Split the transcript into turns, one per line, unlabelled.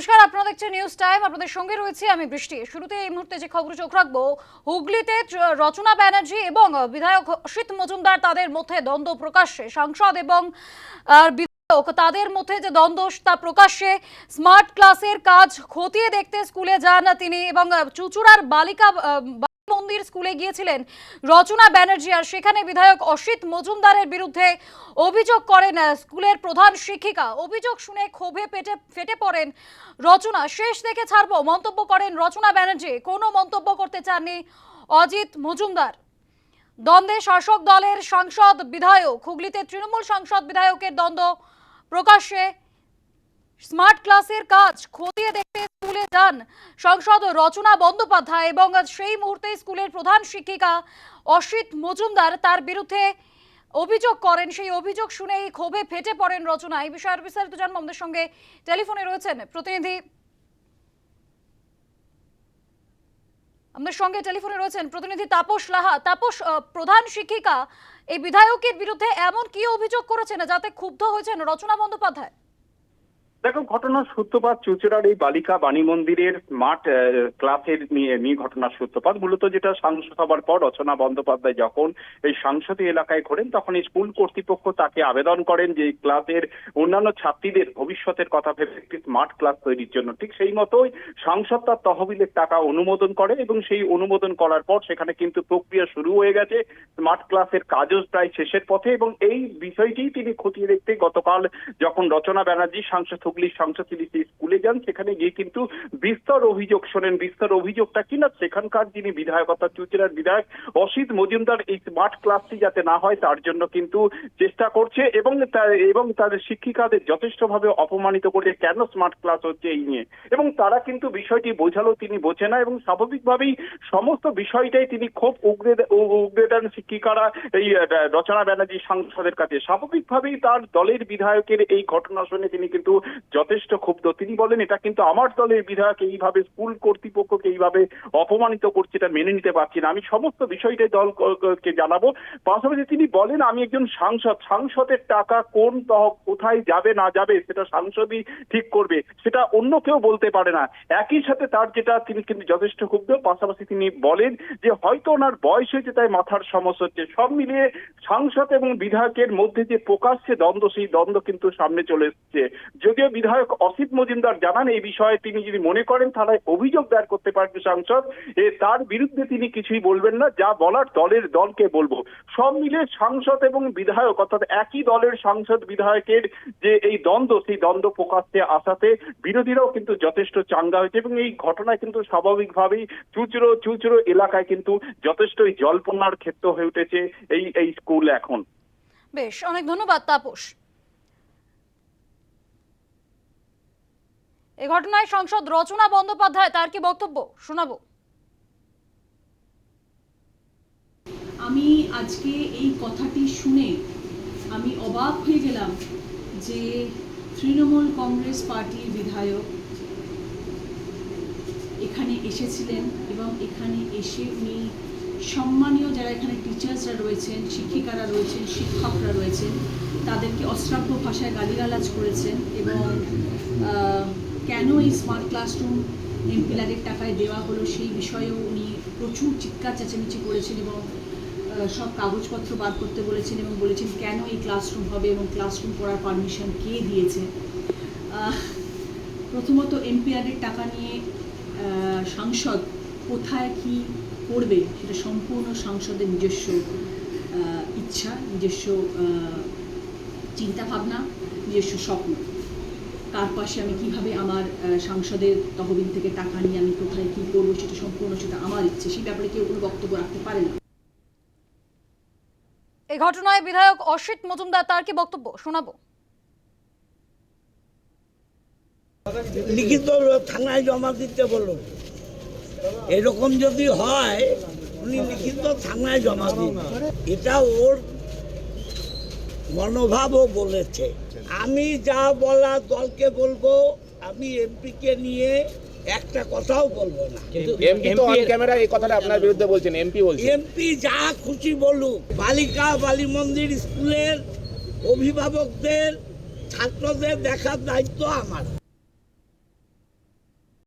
নমস্কার, আপনারা দেখছেন নিউজ টাইম আপনাদের সঙ্গে রয়েছে আমি বৃষ্টি। শুরুতে এই মুহূর্তে যে খবর চোখ রাখব, হুগলিতে রচনা ব্যানার্জি এবং বিধায়ক অসিত মজুমদার তাদের মধ্যে দ্বন্দ্ব প্রকাশ্যে। সাংসদ এবং বিধায়ক তাদের মধ্যে যে দ্বন্দ্ব তা প্রকাশ্যে। স্মার্ট ক্লাসের কাজ খতিয়ে দেখতে স্কুলে যান তিনি এবং চুচুড়ার বালিকা মন্দির স্কুলে গিয়েছিলেন রচনা ব্যানার্জি, আর সেখানে বিধায়ক অসিত মজুমদারের বিরুদ্ধে অভিযোগ করেন স্কুলের প্রধান শিক্ষিকা। অভিযোগ শুনে ক্ষোভে পেটে, ফেটে পড়েন রচনা। শেষ দেখে ছাড়বো, মন্তব্য করেন রচনা ব্যানার্জি। কোনো মন্তব্য করতে চাননি অজিত মজুমদার। দ্বন্দ্বে শাসক দলের সাংসদ বিধায়ক, হুগলিতে তৃণমূল সাংসদ বিধায়কের দ্বন্দ্ব প্রকাশ্যে। স্মার্ট ক্লাসের কাজ টেলিফোনে রয়েছেন প্রতিনিধি। আমাদের সঙ্গে টেলিফোনে রয়েছেন প্রতিনিধি তাপস লাহা। তাপস প্রধান শিক্ষিকা, এই বিধায়কের বিরুদ্ধে এমন কি অভিযোগ করেছেন যাতে ক্ষুব্ধ হয়েছেন রচনা বন্দ্যোপাধ্যায়?
দেখো ঘটনার সূত্রপাত চুচুড়ার এই বালিকা বাণী মন্দিরের মাঠ ক্লাসের নিয়ে নিয়ে ঘটনার সূত্রপাত। মূলত যেটা সাংসদ হবার পর রচনা বন্দ্যোপাধ্যায় যখন এই সাংসদী এলাকায় ঘোরেন, তখন স্কুল কর্তৃপক্ষ তাকে আবেদন করেন যে ক্লাসের অন্যান্য ছাত্রীদের ভবিষ্যতের কথা ভেবে একটি স্মার্ট ক্লাস তৈরির জন্য। ঠিক সেই মতোই সাংসদ তার তহবিলের টাকা অনুমোদন করে এবং সেই অনুমোদন করার পর সেখানে কিন্তু প্রক্রিয়া শুরু হয়ে গেছে। স্মার্ট ক্লাসের কাজও প্রায় শেষের পথে এবং এই বিষয়টি তিনি খতিয়ে দেখতে গতকাল যখন রচনা ব্যানার্জি সাংসদ হুগলির সেই স্কুলে যান, সেখানে গিয়ে কিন্তু বিস্তর অভিযোগ শোনেন। বিস্তর অভিযোগটা কিনা সেখানকার যিনি বিধায়কতা চুচুড়ার বিধায়ক অসিত মজুমদার, এই স্মার্ট ক্লাসটি যাতে না হয়, তার জন্য কিন্তু চেষ্টা করছে এবং এবং তার শিক্ষিকাদের যথেষ্টভাবে অপমানিত করে কেন স্মার্ট ক্লাস হচ্ছে এই নিয়ে? এবং তারা কিন্তু বিষয়টি বোঝালো, তিনি বোঝে না, এবং স্বাভাবিকভাবেই সমস্ত বিষয়টাই তিনি খুব উগরে উগরে দেন শিক্ষিকারা এই রচনা ব্যানার্জি সাংসদের কাছে। স্বাভাবিকভাবেই তার দলের বিধায়কের এই ঘটনা শুনে তিনি কিন্তু যথেষ্ট ক্ষুব্ধ। তিনি বলেন, এটা কিন্তু আমার দলের বিধায়ক এইভাবে, স্কুল কর্তৃপক্ষকে এইভাবে অপমানিত করছে, এটা মেনে নিতে পারছি না। আমি সমস্ত বিষয়টাই দল কে জানাব। পাশাপাশি তিনি বলেন, আমি একজন সাংসদ, সাংসদের টাকা কোন তহ- কোথায় যাবে, না যাবে, সেটা সাংসদই ঠিক করবে, সেটা অন্য কেউ বলতে পারে না। একই সাথে তার যেটা, তিনি কিন্তু যথেষ্ট ক্ষুব্ধ। পাশাপাশি তিনি বলেন যে, হয়তো ওনার বয়স হয়েছে, তাই মাথার সমস্যা হচ্ছে। সব মিলিয়ে সাংসদ এবং বিধায়কের মধ্যে যে প্রকাশ্যে দ্বন্দ্ব, সেই দ্বন্দ্ব কিন্তু সামনে চলে এসছে। যদিও বিধায়ক অসিত মজুমদার জানান, এই বিষয়ে তিনি যদি মনে করেন, তাহলে অভিযোগ দায়ের করতে পারবে সাংসদ। এ, তার বিরুদ্ধে তিনি কিছুই বলবেন না, যা বলার দলের দলকে বলব। সব মিলে সাংসদ এবং বিধায়ক, অর্থাৎ একই দলের সাংসদ বিধায়কের যে এই দ্বন্দ্ব, সেই দ্বন্দ্ব প্রকাশ্যে আসাতে বিরোধীরাও কিন্তু যথেষ্ট চাঙ্গা হয়েছে এবং এই ঘটনায় কিন্তু স্বাভাবিকভাবেই চুচুরো চুচুরো এলাকায় কিন্তু যথেষ্টই জল্পনার ক্ষেত্র হয়ে উঠেছে এই এই স্কুল এখন।
বেশ, অনেক ধন্যবাদ তাপস। এ ঘটনায় সংসদ রচনা বন্দ্যোপাধ্যায় তার কি বক্তব্য? শোনাবো।
আমি আজকে এই কথাটি শুনে আমি অবাক হয়ে গেলাম যে তৃণমূল কংগ্রেস পার্টির বিধায়ক এখানে এসেছিলেন এবং এখানে এসে উনি সম্মানীয় যারা এখানে টিচার্সরা রয়েছেন, শিক্ষিকারা রয়েছেন, শিক্ষকরা রয়েছেন, তাদেরকে অশ্রাব্য ভাষায় গালিগালাজ করেছেন এবং কেন এই স্মার্ট ক্লাসরুম এমপিলারের টাকায় দেওয়া হলো সেই বিষয়েও উনি প্রচুর চিৎকার চেঁচামেচি করেছেন এবং সব কাগজপত্র বার করতে বলেছেন এবং বলেছেন কেন এই ক্লাসরুম হবে এবং ক্লাসরুম করার পারমিশন কে দিয়েছে। প্রথমত এমপিআরের টাকা নিয়ে সাংসদ কোথায় কি করবে সেটা সম্পূর্ণ সাংসদের নিজস্ব ইচ্ছা, নিজস্ব চিন্তাভাবনা, নিজস্ব স্বপ্ন। কার পাশে আমি কীভাবে আমার সাংসদের তহবিল থেকে টাকা নিয়ে আমি কোথায় কি করব সেটা সম্পূর্ণ সেটা আমার ইচ্ছে সেই ব্যাপারে কেউ কোনো বক্তব্য রাখতে পারে না।
এই ঘটনায় বিধায়ক অসিত মজুমদার তার কি বক্তব্য? শোনাবো।
লিখিত থানায় জমা দিতে বলুন এরকম যদি হয় উনি লিখিত থানায় জমা দিন এটা ওর মনোভাবও বলেছে। আমি যা বলা দলকে বলব আমি এমপিকে নিয়ে একটা কথাও বলব না।
এমপি তো অন ক্যামেরা এই কথাটা আপনার বিরুদ্ধে বলছেন এমপি বলছেন।
এমপি যা খুশি বলুক বালিকা বালি মন্দির স্কুলের অভিভাবকদের ছাত্রদের দেখার দায়িত্ব আমার।